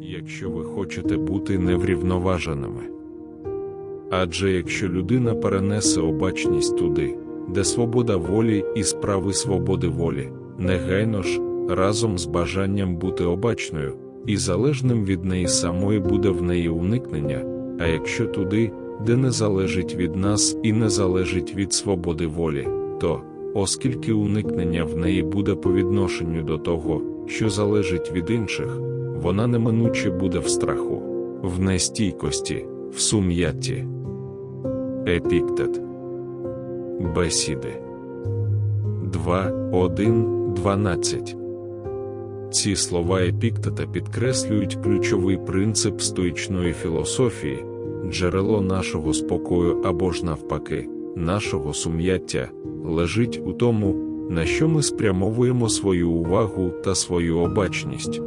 якщо ви хочете бути неврівноваженими. Адже якщо людина перенесе обачність туди, де свобода волі і справи свободи волі, негайно ж, разом з бажанням бути обачною, і залежним від неї самої буде в неї уникнення, а якщо туди, де не залежить від нас і не залежить від свободи волі, то, оскільки уникнення в неї буде по відношенню до того, що залежить від інших, вона неминуче буде в страху, в нестійкості, в сум'ятті. Епіктет. Бесіди 2, 1, 12 Ці слова Епіктета підкреслюють ключовий принцип стоїчної філософії, джерело нашого спокою або ж навпаки, нашого сум'яття лежить у тому, на що ми спрямовуємо свою увагу та свою обачність.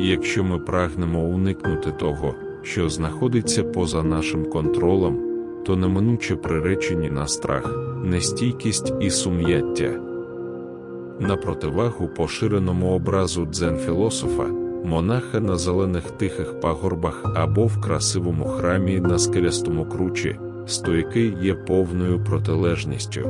Якщо ми прагнемо уникнути того, що знаходиться поза нашим контролем, то неминуче приречені на страх, нестійкість і сум'яття. На противагу поширеному образу дзен-філософа, монаха на зелених тихих пагорбах або в красивому храмі на скелястому кручі, стояки є повною протилежністю.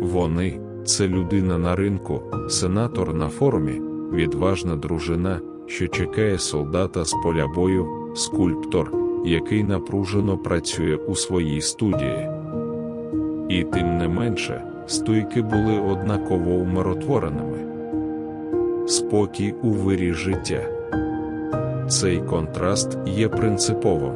Вони це людина на ринку, сенатор на форумі, відважна дружина, що чекає солдата з поля бою, скульптор, який напружено працює у своїй студії. І тим не менше, стойки були однаково умиротвореними. Спокій у вирі життя. Цей контраст є принциповим.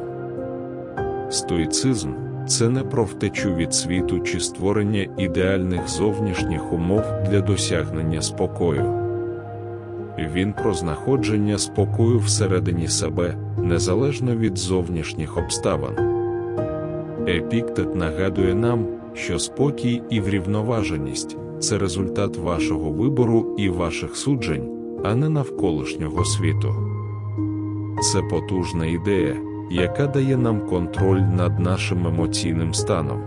Стоїцизм це не про втечу від світу чи створення ідеальних зовнішніх умов для досягнення спокою. Він про знаходження спокою всередині себе, незалежно від зовнішніх обставин. Епіктет нагадує нам, що спокій і врівноваженість це результат вашого вибору і ваших суджень, а не навколишнього світу. Це потужна ідея, яка дає нам контроль над нашим емоційним станом.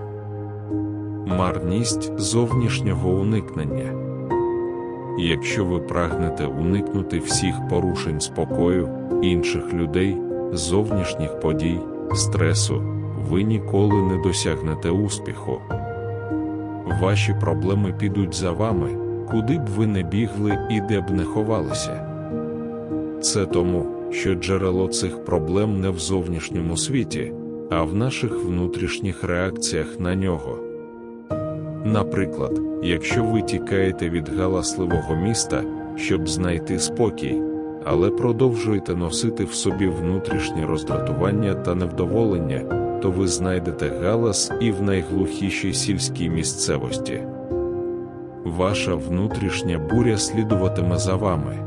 Марність зовнішнього уникнення. Якщо ви прагнете уникнути всіх порушень спокою, інших людей, зовнішніх подій, стресу, ви ніколи не досягнете успіху. Ваші проблеми підуть за вами, куди б ви не бігли і де б не ховалися. Це тому, що джерело цих проблем не в зовнішньому світі, а в наших внутрішніх реакціях на нього. Наприклад, якщо ви тікаєте від галасливого міста, щоб знайти спокій, але продовжуєте носити в собі внутрішнє роздратування та невдоволення, то ви знайдете галас і в найглухішій сільській місцевості. Ваша внутрішня буря слідуватиме за вами.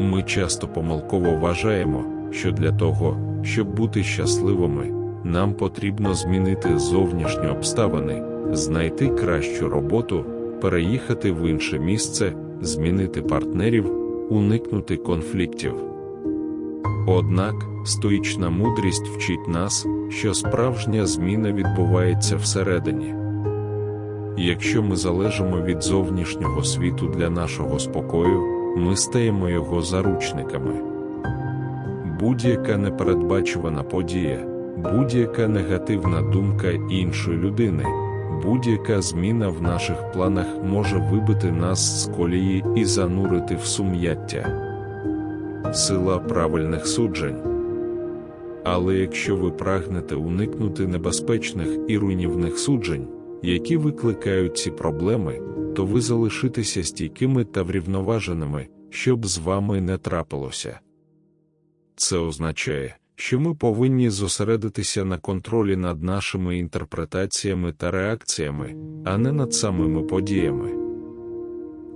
Ми часто помилково вважаємо, що для того, щоб бути щасливими, нам потрібно змінити зовнішні обставини, знайти кращу роботу, переїхати в інше місце, змінити партнерів, уникнути конфліктів. Однак стоїчна мудрість вчить нас, що справжня зміна відбувається всередині. Якщо ми залежимо від зовнішнього світу для нашого спокою, ми стаємо його заручниками. Будь-яка непередбачувана подія, будь-яка негативна думка іншої людини, будь-яка зміна в наших планах може вибити нас з колії і занурити в сум'яття. Сила правильних суджень. Але якщо ви прагнете уникнути небезпечних і руйнівних суджень, які викликають ці проблеми, то ви залишитеся стійкими та врівноваженими, щоб з вами не трапилося. Це означає, що ми повинні зосередитися на контролі над нашими інтерпретаціями та реакціями, а не над самими подіями.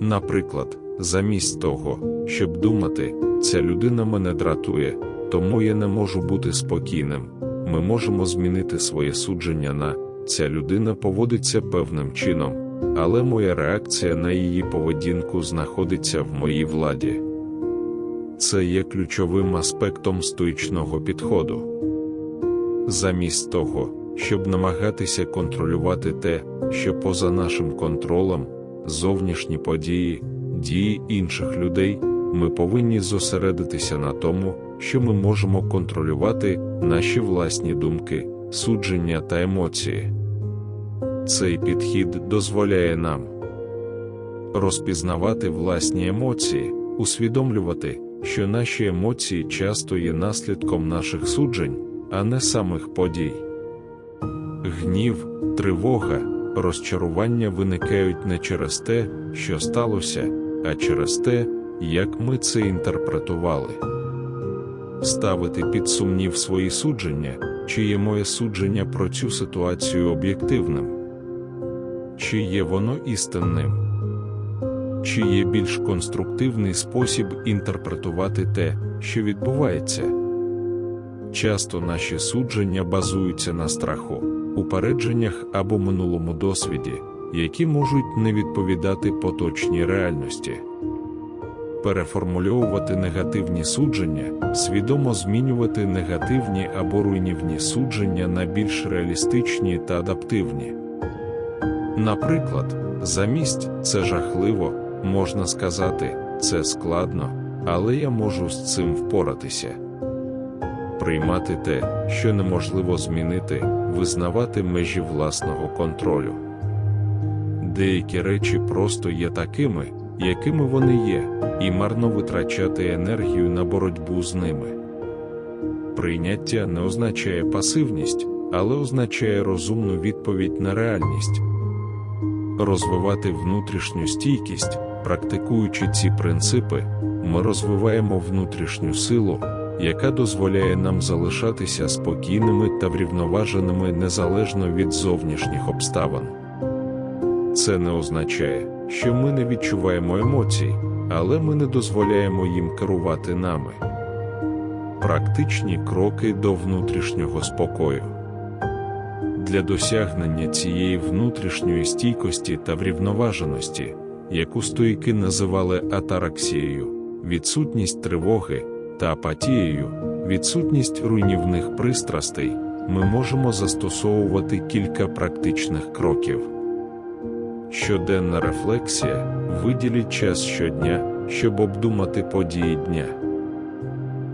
Наприклад, замість того, щоб думати, ця людина мене дратує, тому я не можу бути спокійним, ми можемо змінити своє судження на ця людина поводиться певним чином, але моя реакція на її поведінку знаходиться в моїй владі. Це є ключовим аспектом стоїчного підходу. Замість того, щоб намагатися контролювати те, що поза нашим контролем, зовнішні події, дії інших людей, ми повинні зосередитися на тому, що ми можемо контролювати наші власні думки, судження та емоції. Цей підхід дозволяє нам розпізнавати власні емоції, усвідомлювати, що наші емоції часто є наслідком наших суджень, а не самих подій. Гнів, тривога, розчарування виникають не через те, що сталося, а через те, як ми це інтерпретували. Ставити під сумнів свої судження, чи є моє судження про цю ситуацію об'єктивним, чи є воно істинним, чи є більш конструктивний спосіб інтерпретувати те, що відбувається. Часто наші судження базуються на страху, упередженнях або минулому досвіді, які можуть не відповідати поточній реальності. Переформульовувати негативні судження, свідомо змінювати негативні або руйнівні судження на більш реалістичні та адаптивні. Наприклад, замість це жахливо, можна сказати, це складно, але я можу з цим впоратися. Приймати те, що неможливо змінити, визнавати межі власного контролю. Деякі речі просто є такими, якими вони є, і марно витрачати енергію на боротьбу з ними. Прийняття не означає пасивність, але означає розумну відповідь на реальність. Розвивати внутрішню стійкість, практикуючи ці принципи, ми розвиваємо внутрішню силу, яка дозволяє нам залишатися спокійними та врівноваженими незалежно від зовнішніх обставин. Це не означає, що ми не відчуваємо емоцій, але ми не дозволяємо їм керувати нами. Практичні кроки до внутрішнього спокою. Для досягнення цієї внутрішньої стійкості та врівноваженості, яку стоїки називали атараксією, відсутність тривоги та апатією, відсутність руйнівних пристрастей, ми можемо застосовувати кілька практичних кроків. Щоденна рефлексія, виділіть час щодня, щоб обдумати події дня.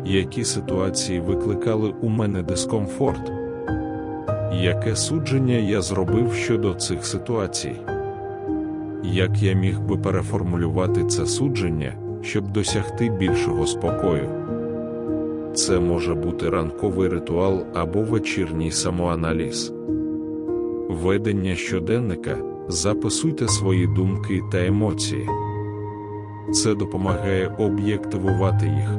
Які ситуації викликали у мене дискомфорт? Яке судження я зробив щодо цих ситуацій? Як я міг би переформулювати це судження, щоб досягти більшого спокою? Це може бути ранковий ритуал або вечірній самоаналіз. Ведення щоденника записуйте свої думки та емоції. Це допомагає об'єктивувати їх,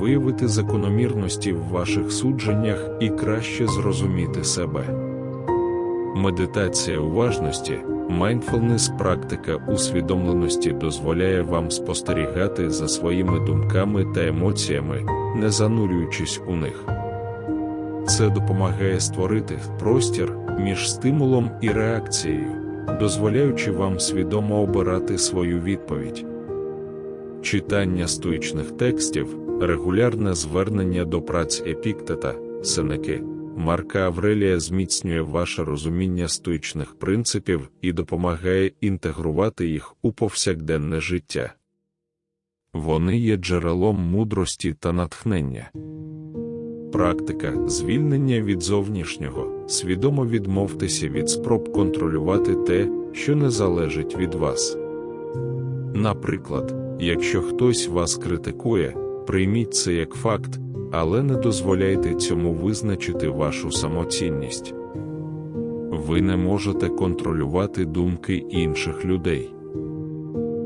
виявити закономірності в ваших судженнях і краще зрозуміти себе. Медитація уважності, mindfulness практика усвідомленості дозволяє вам спостерігати за своїми думками та емоціями, не занурюючись у них. Це допомагає створити простір між стимулом і реакцією, дозволяючи вам свідомо обирати свою відповідь. Читання стоїчних текстів, регулярне звернення до праць Епіктета, Сенеки, Марка Аврелія зміцнює ваше розуміння стоїчних принципів і допомагає інтегрувати їх у повсякденне життя. Вони є джерелом мудрості та натхнення. Практика звільнення від зовнішнього, свідомо відмовтеся від спроб контролювати те, що не залежить від вас. Наприклад, якщо хтось вас критикує, прийміть це як факт, але не дозволяйте цьому визначити вашу самоцінність. Ви не можете контролювати думки інших людей.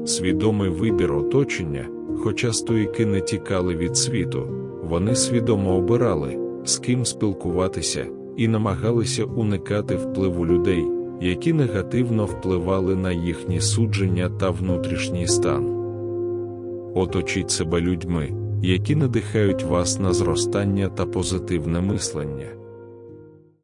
Свідомий вибір оточення, хоча стоїки не тікали від світу, вони свідомо обирали, з ким спілкуватися, і намагалися уникати впливу людей, які негативно впливали на їхні судження та внутрішній стан. Оточіть себе людьми, які надихають вас на зростання та позитивне мислення.